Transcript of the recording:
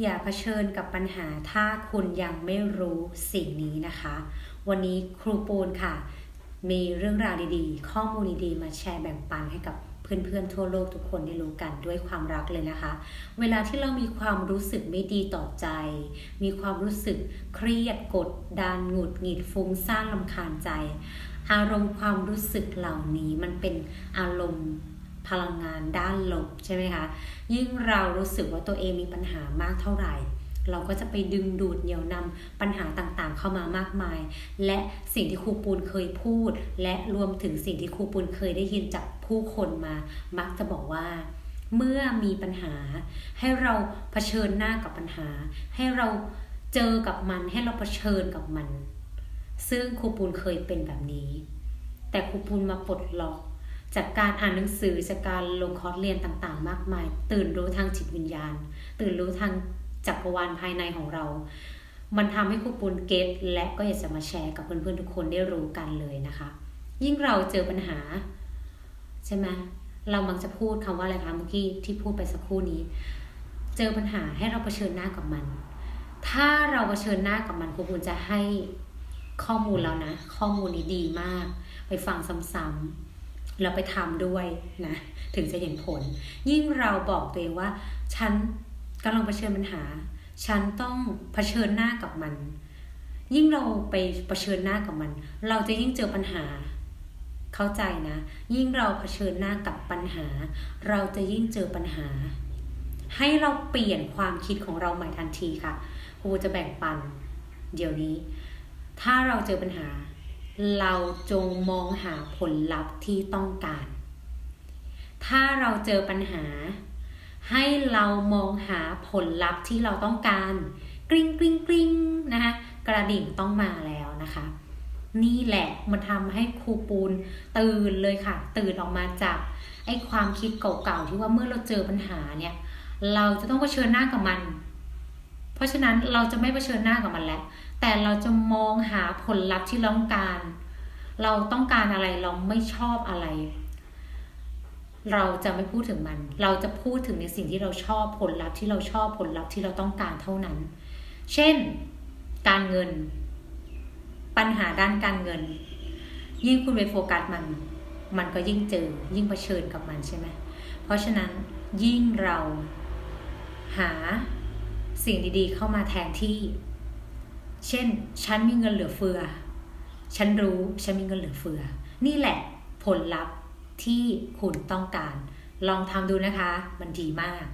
อย่าเผชิญกับปัญหาถ้าคุณยังไม่รู้สิ่งนี้นะคะ วันนี้ครูปูนค่ะ มีเรื่องราวดีๆ ข้อมูลดีๆ มาแชร์แบ่งปันให้กับเพื่อนๆทั่วโลกทุกคนได้รู้กันด้วยความรักเลยนะคะ เวลาที่เรามีความรู้สึกไม่ดีต่อใจ มีความรู้สึกเครียดกดดันหงุดหงิดฟุ้งซ่านลำคาญใจ อารมณ์ความรู้สึกเหล่านี้มันเป็นอารมณ์ พลังงานด้านลบใช่ไหมคะยิ่งเรารู้สึกว่าตัวเองมีปัญหามากเท่าไหร่ เราก็จะไปดึงดูดเหนี่ยวนำปัญหาต่างๆ เข้ามามากมาย และสิ่งที่ครูปูนเคยพูด และรวมถึงสิ่งที่ครูปูนเคยได้ยินจากผู้คนมา มักจะบอกว่าเมื่อมีปัญหา ให้เราเผชิญหน้ากับปัญหา ให้เราเจอกับมันให้เราเผชิญกับมัน ซึ่งครูปูนเคยเป็นแบบนี้ แต่ครูปูนมาปลดล็อก จากการอ่านหนังสือจากการลงคอร์สเรียนต่างๆ มากมาย ตื่นรู้ทางจิตวิญญาณ ตื่นรู้ทางจักรวาลภายในของเรา มันทำให้ครูปูนเก็ตและก็อยากจะมาแชร์กับเพื่อนๆทุกคนได้รู้กันเลยนะคะ ยิ่งเราเจอปัญหา ใช่ไหมเรามักจะพูดคำว่าอะไรคะเมื่อกี้ที่พูดไปสักครู่นี้ เจอปัญหาให้เราเผชิญหน้ากับมัน ถ้าเราเผชิญหน้ากับมันครูปูนจะให้ข้อมูลแล้วนะ ข้อมูลนี้ดีมาก ไปฟังซ้ำๆ แล้วไปทำด้วยนะถึงจะเห็นผล ยิ่งเราบอกตัวเองว่า ฉันกำลังเผชิญปัญหา ฉันต้องเผชิญหน้ากับมัน ยิ่งเราไปเผชิญหน้ากับมัน เราจะยิ่งเจอปัญหา เข้าใจนะ ยิ่งเราเผชิญหน้ากับปัญหา เราจะยิ่งเจอปัญหา ให้เราเปลี่ยนความคิดของเราใหม่ทันทีค่ะครูจะแบ่งปัน เดี๋ยวนี้ ถ้าเราเจอปัญหา เราจงมองหาผลลัพธ์ที่ต้องการ ถ้าเราเจอปัญหา ให้เรามองหาผลลัพธ์ที่เราต้องการ กริ๊งกริ๊งกริ๊งนะคะกระดิ่งต้องมาแล้วนะคะ นี่แหละมันทำให้ครูปูนตื่นเลยค่ะ ตื่นออกมาจากไอ้ความคิดเก่าๆที่ว่าเมื่อเราเจอปัญหาเนี่ย เราจะต้องเผชิญหน้ากับมัน เพราะฉะนั้นเราจะไม่เผชิญหน้ากับมันแล้ว แต่เราจะมองหาผลลัพธ์ที่เราต้องการ เราต้องการอะไรเราไม่ชอบอะไร เราจะไม่พูดถึงมัน เราจะพูดถึงในสิ่งที่เราชอบผลลัพธ์ที่เราชอบผลลัพธ์ที่เราต้องการเท่านั้น เช่น การเงิน ปัญหาด้านการเงิน ยิ่งคุณไปโฟกัสมัน มันก็ยิ่งเจอ ยิ่งเผชิญกับมันใช่ไหมเพราะฉะนั้นยิ่งเราหา สิ่งดีๆ เข้ามาแทนที่ เช่น ฉันมีเงินเหลือเฟือ ฉันรู้ฉันมีเงินเหลือเฟือ นี่แหละผลลัพธ์ที่คุณต้องการ ลองทำดูนะคะ มันดีมาก